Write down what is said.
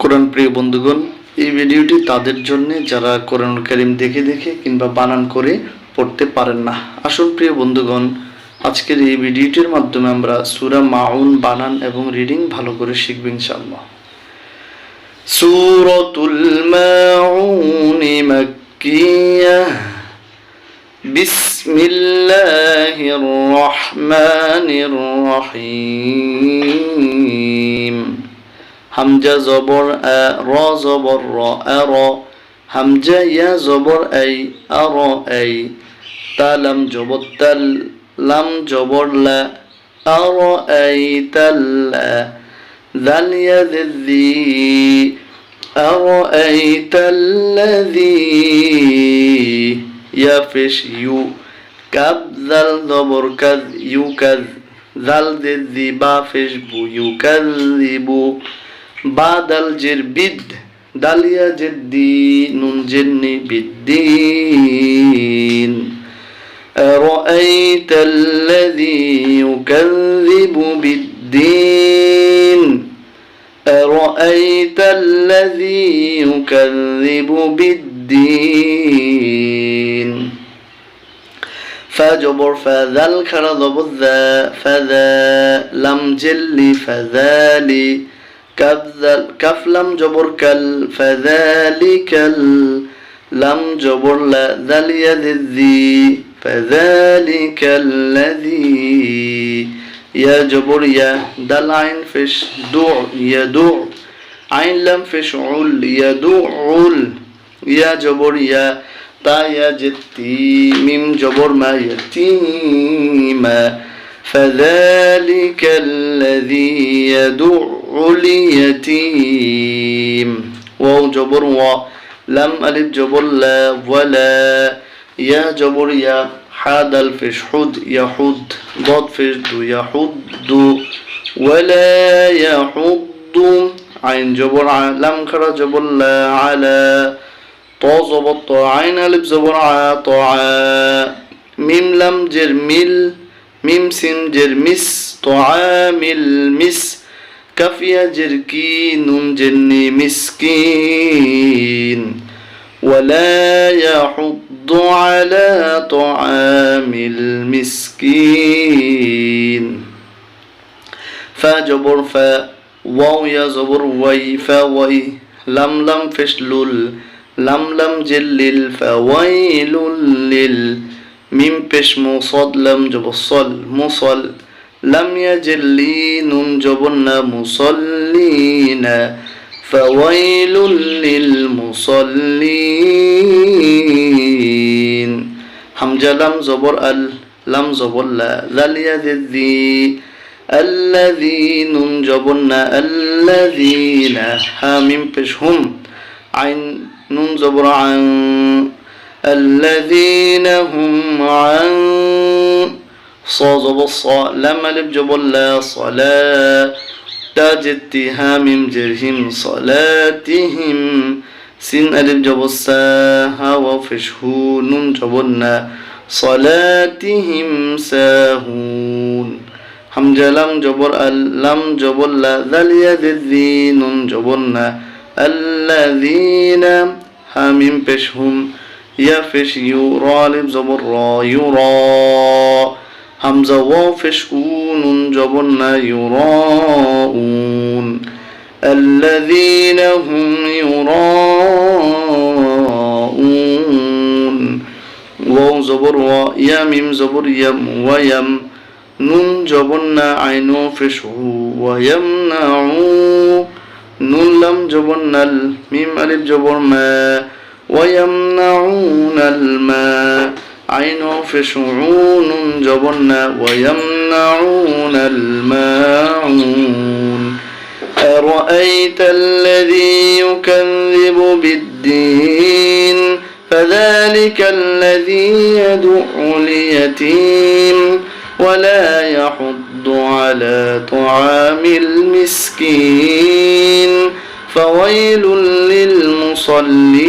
কোরআন প্রিয় বন্ধুগণ, এই ভিডিওটি তাদের জন্য যারা কোরআন করিম দেখে দেখে কিংবা বানান করে পড়তে পারেন না। আসল প্রিয় বন্ধুগণ, আজকের এই ভিডিওটির মাধ্যমে আমরা সুরা মাউন বানান এবং রিডিং ভালো করে শিখব ইনশাআল্লাহ। সুরতুল মাউন মাক্কিয়া। বিসমিল্লাহির রহমানির রহিম। হামজা জবর আ র জবর র আ র হামজা ইয়া জবর আই আ র আই তালাম জবর তাল লাম জবর লা আ র আই তাল্লা ذل يد الذي أرأيت الذي يفش يو كب ذل ضبر كذ يكذ ذل ذي بافش بو يكذب بعد الجربد داليا جدي جني بالدين أرأيت الذي يكذب بالدين أرأيت الذي يكذب بالدين فجبر فذا الكر ضب ذا فذا لم جل فذالي كف لم جبر كل فذلك ال لم جبر لا ذا اليد الذي فذلك الذي يا جبر يا دل عين فش دع يدع عين لم فش عل يدعل يا جبر يا تا يا جتي ميم جبر ما يتيما فذلك الذي يدع. اليتيم. واو جبر و. لم ألف جبر لا ولا. يا جبر يا حاد الفش حد يحد. ضاد دو يحد ولا يحض عين جبر لم خرج جبر لا على طا زبط عين ألف زبر طعا ميم لم جرمل ميم سين جرمس طعامل مس كف يا جركي نون جني مسكين. ولا يحض على طعام المسكين. فجبر ف واو يا زبر وي فوي لم لم فشلل لم لم جلل فويل لل. ميم بش مصاد لم جب الصل مصل لم يجلي نون جبنا مصلين فويل للمصلين. حمزة لم زبر ال لم زبر لا. ذل يد الذي الذي نون جبنا الذين حامim بشهم عين نون زبر عن الذين هم عن. صوزب الصا لما لبجب الله صلاة تاجتهام جرهم صلاتهم. سين ألف جب الساها وفشه نون جبنا صلاتهم ساهون. حمجة لم جبر لم جب لا ذل يد نون جبنا الذين حميم فشهم يفش يورا لب زبر يورا. হামজা ওয়া ফেশ উ নুন জবর না ইউ র উন الذين هم يراءون واو زبر و يا ميم زبر يم ويم نون جبر نا عينو فشو ويمنعون নুন লাম জবর নাল মিম আলিফ জবর মা ويمنعون الماء عين فشعون جبرنا ويمنعون الماعون. أرأيت الذي يكذب بالدين؟ فذلك الذي يدع اليتيم ولا يحض على طعام المسكين. فويل للمصلين.